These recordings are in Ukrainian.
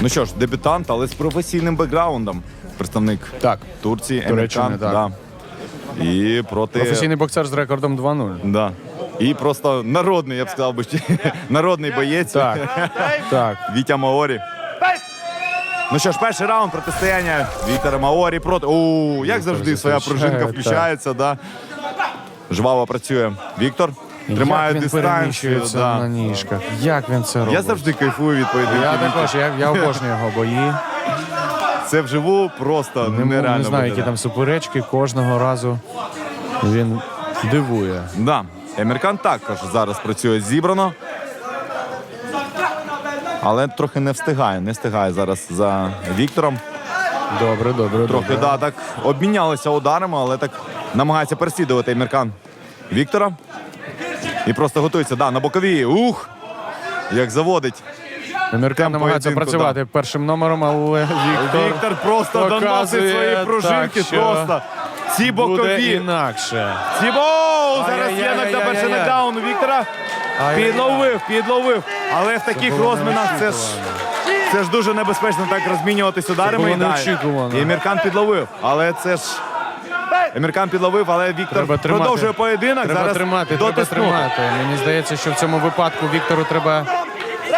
Ну що ж, дебютант, але з професійним бекграундом. Представник Так. Турції, Туреччини, так. Да. І проти. Професійний боксер з рекордом 2-0. Да. І просто народний, я б сказав, би, ще- народний боєць. Так. Так. Вітя Маорі. Ну що ж, перший раунд протистояння Віктора Маорі проти. У, як завжди, своя пружинка включається, да. Жваво працює. Віктор тримає Як він дистанцію. переміщується Да. на ніжках. Як він це робить? Я завжди кайфую від поєдинків. Я також, я, я обожнюю його бої. Це вживу просто Не, нереально. не знаю, які виглядає. там суперечки. Кожного разу він дивує. Да. Еміркан також зараз працює зібрано. Але трохи не встигає. Не встигає зараз за Віктором. Добре, добре. Трохи добре. да, так обмінялися ударами, але так намагається переслідувати Еміркан Віктора. І просто готується. Да, на боковій. Ух! Як заводить. Темп намагається поєдинку, працювати першим номером, але Віктор, Віктор просто доносить показує свої пружинки. так, що Просто ці буде бокові. інакше. Ці Оу, Зараз є Ай-яй-яй-яй-яй. нокдаун, перший нокдаун у Віктора. Ай-яй-яй. Підловив, підловив. Але в таких було розмінах це ж це ж дуже небезпечно так розмінюватись ударами. було і да, неочікувано. І Еміркан підловив. Але це ж. Еміркан підловив, але Віктор Треба тримати. продовжує поєдинок. Треба зараз тримати, треба дотиснув. тримати. Мені здається, що в цьому випадку Віктору треба,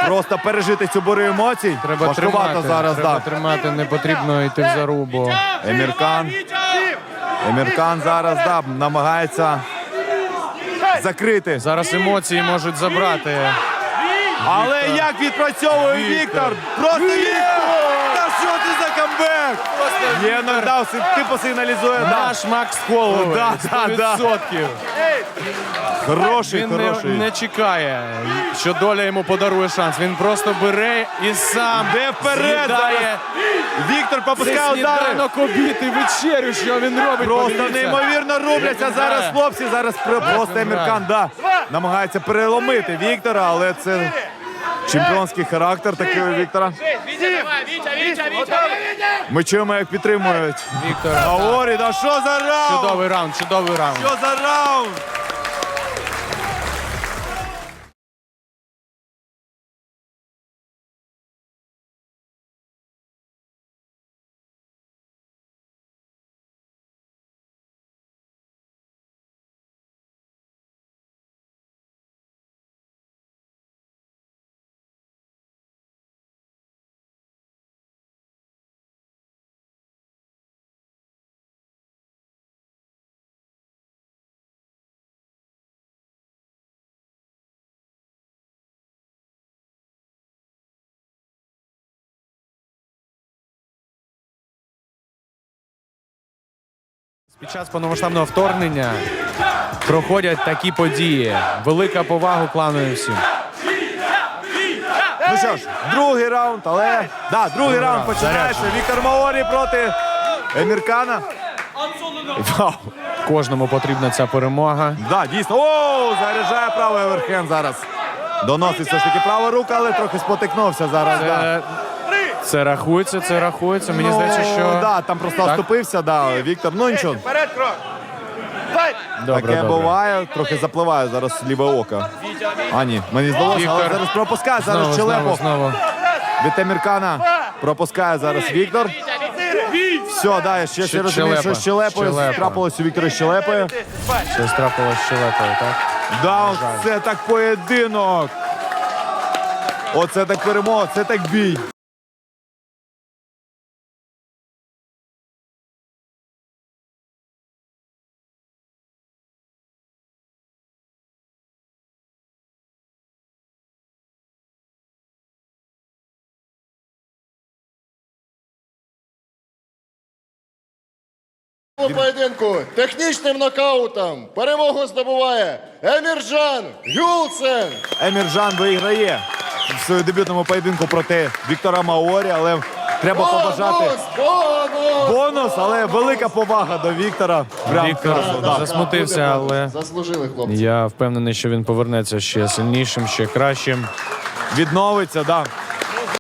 Просто пережити цю бурю емоцій. треба Важкувато тримати. зараз, треба так. тримати, не потрібно йти в зарубу. Еміркан. Еміркан зараз да, намагається закрити. Зараз емоції можуть забрати. Але як відпрацьовує Віктор? Віктор. Просто Віктор! Та що це за камбек? Є нокдаун, ти посигналізує. Да. Наш Макс Коловий. Да, да, да. 100%. Хороший, Він не, хороший. не чекає, що доля йому подарує шанс. Він просто бере і сам Де вперед з'їдає зараз? Віктор Це удари. сніданок обід і вечерю, що він робить. Просто подивіться. неймовірно рубляться зараз грає. хлопці. Зараз про- просто Еміркан да, намагається переломити Віктора, але це чемпіонський характер такий у Віктора. Ми чуємо, як підтримують. Віктор, Аорі, да що за раунд? чудовий раунд, чудовий раунд. Що за раунд? Під час повномасштабного вторгнення проходять такі події. Велика повага клану всім. Ну що ж, другий раунд, але да, другий раунд раунд, починається. Віктор Маорі проти Еміркана. Вау. Кожному потрібна ця перемога. Да, дійсно. О, заряджає правий оверхенд зараз. Доносить все ж таки права рука, але трохи спотикнувся зараз. Да. Це, рахується, це рахується. Мені здається, що Ну, да, там просто Так. оступився, да, Віктор. Ну нічого, добре, таке добре. буває, трохи запливає зараз ліве око. А ні, мені здалося, але Віктор. зараз пропускає зараз Знову, Челепу. знову, знову. Від пропускає зараз Віктор. Все, да, ще, ще розумію, що Щелепа. з Щелепою Щелепа. трапилось у Віктора з Щелепою. Щось трапилось з щелепою, так? Да, це так поєдинок. Оце так перемога, це так бій. У поєдинку технічним нокаутом перемогу здобуває Еміржан Гюлцен. Еміржан виграє в своєму дебютному поєдинку проти Віктора Маорі, але треба побажати Бонус! Бонус! бонус, але велика повага до Віктора. Прям Віктор скажу, да. засмутився, але Заслужили хлопці. я впевнений, що він повернеться ще сильнішим, ще кращим. Відновиться, да.